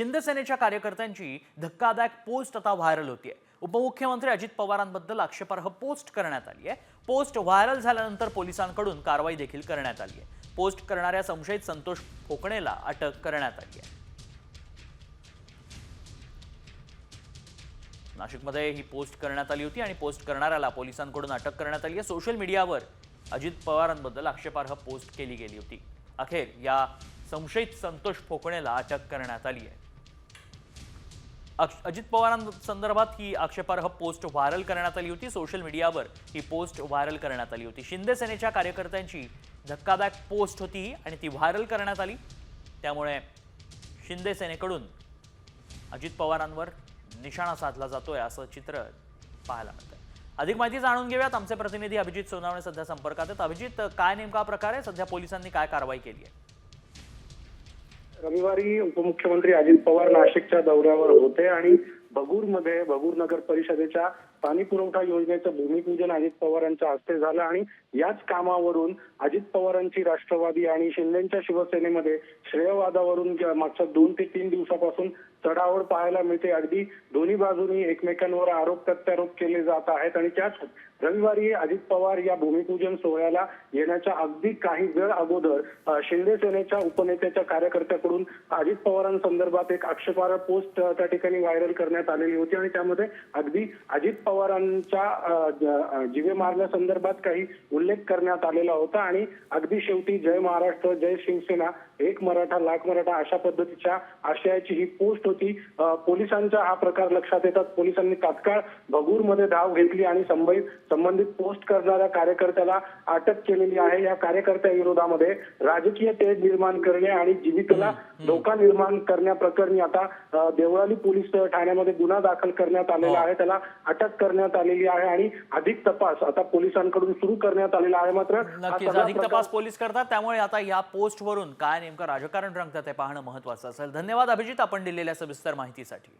शिंदसेनेच्या कार्यकर्त्यांची धक्कादायक पोस्ट आता व्हायरल होतीये. उपमुख्यमंत्री अजित पवारांबद्दल आक्षेपार्ह पोस्ट करण्यात आली आहे. पोस्ट व्हायरल झाल्यानंतर पोलिसांकडून कारवाई देखील करण्यात आली आहे. पोस्ट करणाऱ्या संशयित संतोष फोकणेला अटक करण्यात आली आहे. नाशिकमध्ये ही पोस्ट करण्यात आली होती आणि पोस्ट करणाऱ्याला पोलिसांकडून अटक करण्यात आली आहे. सोशल मीडियावर अजित पवारांबद्दल आक्षेपार्ह पोस्ट केली गेली होती. अखेर या संशयित संतोष फोकणेला अटक करण्यात आली आहे. अजित पवारांसंदर्भात ही आक्षेपार्ह पोस्ट व्हायरल करण्यात आली होती. सोशल मीडियावर ही पोस्ट व्हायरल करण्यात आली होती. शिंदे सेनेच्या कार्यकर्त्यांची धक्कादायक पोस्ट होती ही आणि ती व्हायरल करण्यात आली. त्यामुळे शिंदे सेनेकडून अजित पवारांवर निशाणा साधला जातोय असं चित्र पाहायला मिळतं अधिक माहिती जाणून घेऊयात. आमचे प्रतिनिधी अभिजित सोनावणे सध्या संपर्कात आहेत. अभिजित काय नेमका प्रकार आहे? सध्या पोलिसांनी काय कारवाई केली आहे? रविवारी उपमुख्यमंत्री अजित पवार नाशिकच्या दौऱ्यावर होते आणि बगूरमध्ये भगूर नगर परिषदेच्या पाणी पुरवठा योजनेचं भूमिपूजन अजित पवारांच्या हस्ते झालं आणि याच कामावरून अजित पवारांची राष्ट्रवादी आणि शिंदेच्या शिवसेनेमध्ये श्रेयवादावरून मागच्या दोन ते तीन दिवसापासून चढाओढ पाहायला मिळते. अगदी दोन्ही बाजूनी एकमेकांवर आरोप प्रत्यारोप केले जात आहेत आणि त्याच रविवारी अजित पवार या भूमिपूजन सोहळ्याला येण्याच्या अगदी काही वेळ अगोदर शिंदे सेनेच्या उपनेत्याच्या कार्यकर्त्याकडून अजित पवारांसंदर्भात एक आक्षेपार्ह पोस्ट त्या ठिकाणी व्हायरल करण्यात आलेली होती आणि त्यामध्ये अगदी अजित पवारांच्या अ, जिवे मारण्यासंदर्भात काही उल्लेख करण्यात आलेला होता. आणि अगदी शेवटी जय महाराष्ट्र जय शिवसेना एक मराठा लाख मराठा अशा पद्धतीच्या आशयाची ही पोस्ट होती. पोलिसांचा हा प्रकार लक्षात येतात. पोलिसांनी तात्काळ भगूरमध्ये धाव घेतली आणि संबंधित संबंधित पोस्ट करणाऱ्या कार्यकर्त्याला अटक केलेली आहे. या कार्यकर्त्या विरोधामध्ये राजकीय तेढ निर्माण करणे आणि जीवितला धोका निर्माण करण्याप्रकरणी आता देवळाली पोलीस ठाण्यामध्ये गुन्हा दाखल करण्यात आलेला आहे. त्याला अटक करण्यात आलेली आहे आणि अधिक तपास आता पोलिसांकडून सुरू करण्यात आलेला आहे मात्र हा अधिक तपास पोलीस करतात. त्यामुळे आता या पोस्टवरून काय नेमकं राजकारण रंगतात ते पाहणं महत्वाचं असेल. धन्यवाद अभिजित आपण दिलेल्या सविस्तर माहितीसाठी.